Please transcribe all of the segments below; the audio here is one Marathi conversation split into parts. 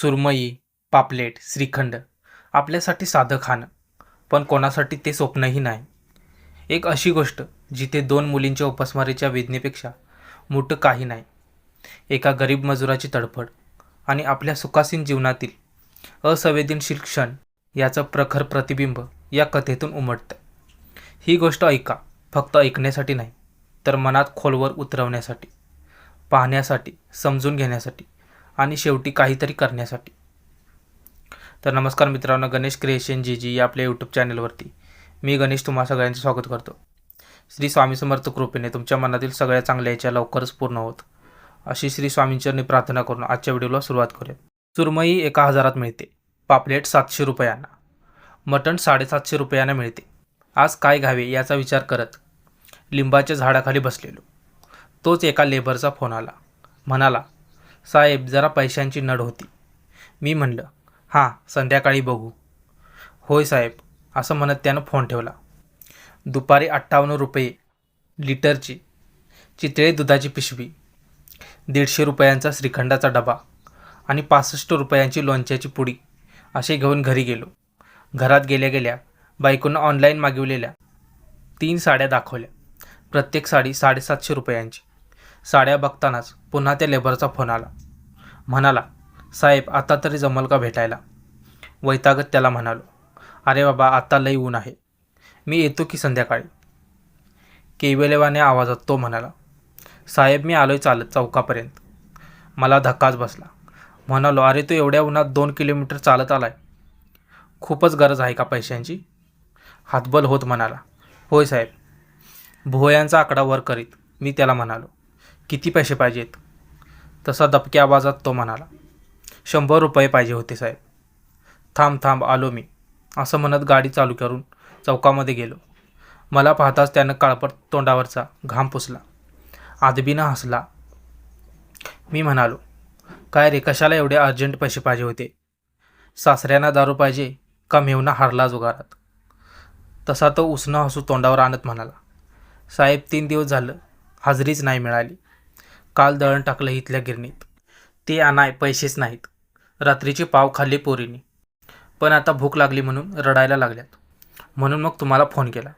सुरमई पापलेट श्रीखंड आपल्यासाठी साधं खाणं. पण कोणासाठी ते स्वप्नही नाही. एक अशी गोष्ट जिथे दोन मुलींच्या उपासमारीच्या वेदनेपेक्षा मोठं काही नाही. एका गरीब मजुराची तडफड आणि आपल्या सुखासीन जीवनातील असंवेदनशील क्षण याचं प्रखर प्रतिबिंब या कथेतून उमटतं. ही गोष्ट ऐका फक्त ऐकण्यासाठी नाही तर मनात खोलवर उतरवण्यासाठी पाहण्यासाठी समजून घेण्यासाठी. आणि शेवटी काहीतरी करण्यासाठी. तर नमस्कार मित्रांनो गणेश क्रिएशन जी जी या आपल्या यूट्यूब चॅनलवरती मी गणेश तुम्हा सगळ्यांचं स्वागत करतो. श्री स्वामी समर्थ कृपेने तुमच्या मनातील सगळ्या चांगल्या याच्या लवकरच पूर्ण होत. अशी श्री स्वामींचरणी प्रार्थना करून आजच्या व्हिडिओला सुरुवात करूया सुरमई एका हजारात मिळते. पापलेट सातशे रुपयांना. मटण साडेसातशे रुपयांना मिळते. आज काय घ्यावे याचा विचार करत लिंबाच्या झाडाखाली बसलेलो. तोच एका लेबरचा फोन आला. म्हणाला साहेब जरा पैशांची नड होती. मी म्हणलं हां संध्याकाळी बघू. होय साहेब असं म्हणत त्यानं फोन ठेवला. दुपारी अठ्ठावन्न रुपये लिटरची चितळे दुधाची पिशवी दीडशे रुपयांचा श्रीखंडाचा डबा आणि पासष्ट रुपयांची लोणच्याची पुडी असे घेऊन घरी गेलो. घरात गेल्या गेल्या बायकोनं ऑनलाईन मागवलेल्या तीन साड्या दाखवल्या. प्रत्येक साडी साडेसातशे रुपयांची. साड्या बघतानाच पुन्हा त्या लेबरचा फोन आला. म्हणाला साहेब आता तरी जमल का भेटायला? वैतागत त्याला म्हणालो अरे बाबा आता लई ऊन आहे. मी येतो की संध्याकाळी? केवेलेवाने आवाजात तो म्हणाला साहेब मी आलोय चालत चौकापर्यंत. मला धक्काच बसला. म्हणालो अरे तू एवढ्या उन्हात दोन किलोमीटर चालत आलाय. खूपच गरज आहे का पैशांची? हातबल होत म्हणाला होय साहेब. भुवयांचा आकडा वर करीत मी त्याला म्हणालो किती पैसे पाहिजेत? तसा दबक्या आवाजात तो म्हणाला शंभर रुपये पाहिजे होते साहेब. थांब थांब आलो मी. असं म्हणत गाडी चालू करून चौकामध्ये गेलो. मला पाहताच त्यानं काळपट तोंडावरचा घाम पुसला. आदबीनं हसला. मी म्हणालो काय रे कशाला एवढे अर्जंट पैसे पाहिजे होते? सासऱ्यांना दारू पाहिजे का मेवना हारला जुगारात? तसा तो उसणं हसू तोंडावर आणत म्हणाला साहेब तीन दिवस झालं हाजरीच नाही मिळाली. काल दळण टाकलं इथल्या गिरणीत. ते आणाय पैसेच नाहीत. रात्रीची पाव खाल्ली पोरीने. पण आता भूक लागली म्हणून रडायला लागल्यात. म्हणून मग तुम्हाला फोन केला.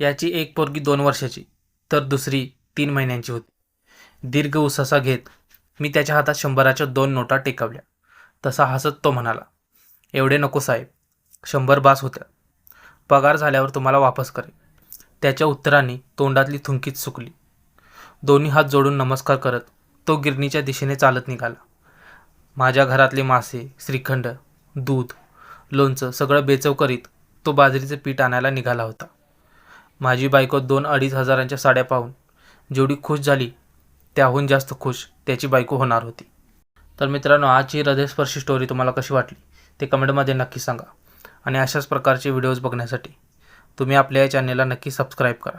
याची एक पोरगी दोन वर्षाची तर दुसरी तीन महिन्यांची होती. दीर्घ उसासा घेत मी त्याच्या हातात शंभराच्या दोन नोटा टेकवल्या. तसा हसत तो म्हणाला एवढे नको साहेब शंभर बास होत्या. पगार झाल्यावर तुम्हाला वापस करेन. त्याच्या उत्तराने तोंडातली थुंकीच सुकली. दोन्ही हात जोडून नमस्कार करत तो गिरणीच्या दिशेने चालत निघाला. माझ्या घरातले मासे श्रीखंड दूध लोणचं सगळं बेचव करीत तो बाजरीचं पीठ आणायला निघाला होता. माझी बायको दोन अडीच हजारांच्या साड्या पाहून जेवढी खुश झाली त्याहून जास्त खुश त्याची बायको होणार होती. तर मित्रांनो आजची हृदयस्पर्शी स्टोरी तुम्हाला कशी वाटली ते कमेंटमध्ये नक्की सांगा. आणि अशाच प्रकारचे व्हिडिओज बघण्यासाठी तुम्ही आपल्या या चॅनेलला नक्की सबस्क्राईब करा.